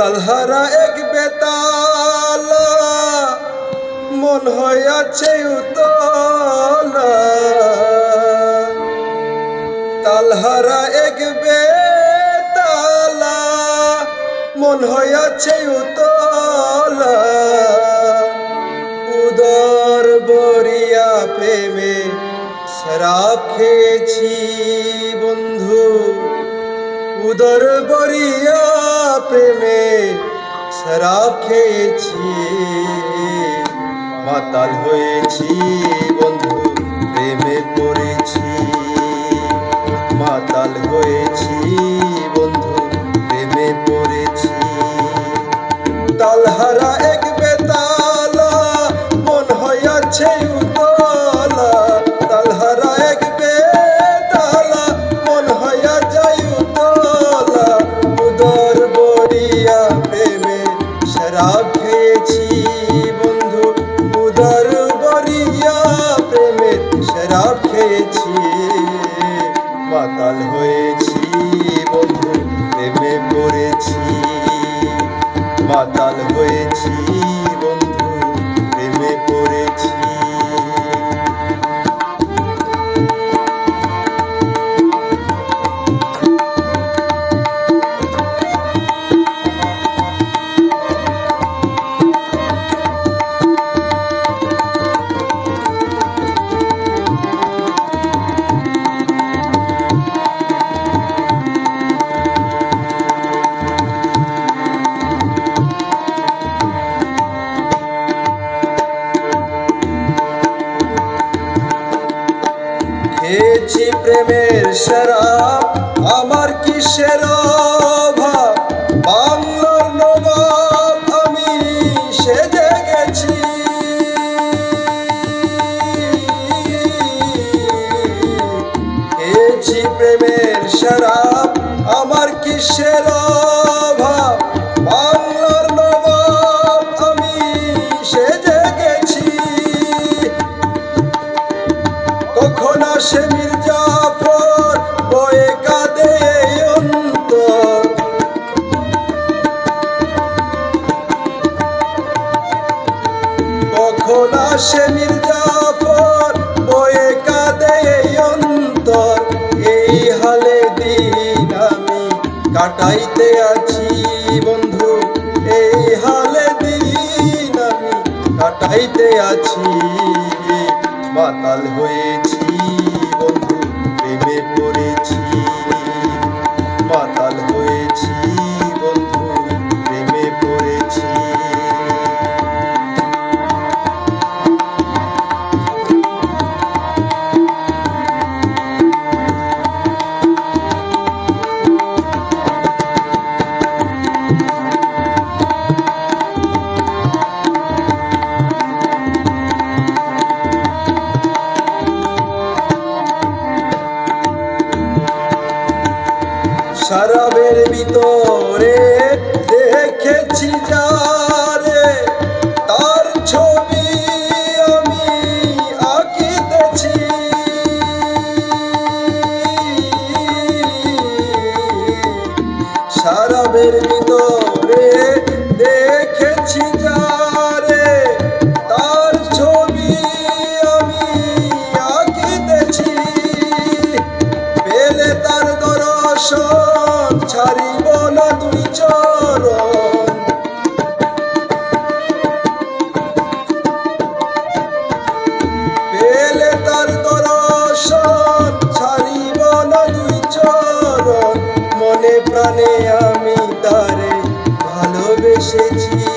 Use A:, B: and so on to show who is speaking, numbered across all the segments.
A: তালহারা এক বেতালা, মন হইয়াছে তালহারা এক বেতালা, মন হইয়াছে উতলা। উদর বরিয়া প্রেমে শরাব খেয়েছি বন্ধু, উদর বরিয়া প্রেমে শরাব খেয়েছি মাতাল হয়েছি হয়েছি বন্ধু প্রেমে প্রেমের সেরা আমার নবাব আমি সেজে গেছি। প্রেমের শরাব আসে মির্জাফর বয়ে কাঁদে এই অন্তর। এই হালে দিন আমি কাটাইতে আছি, বন্ধু। এই হালে দিন আমি কাটাইতে আছি। মাতাল শরাবের ভিতরে দেখেছি যারে প্রাণে আমি তারে ভালোবেসেছি।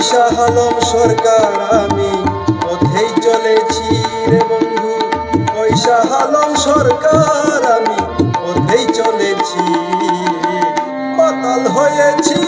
A: শাহ আলম সরকার, আমি পথেই চলেছি রে বন্ধু। ওই শাহ আলম সরকার, আমি পথেই চলেছি। পাতাল হয়েছি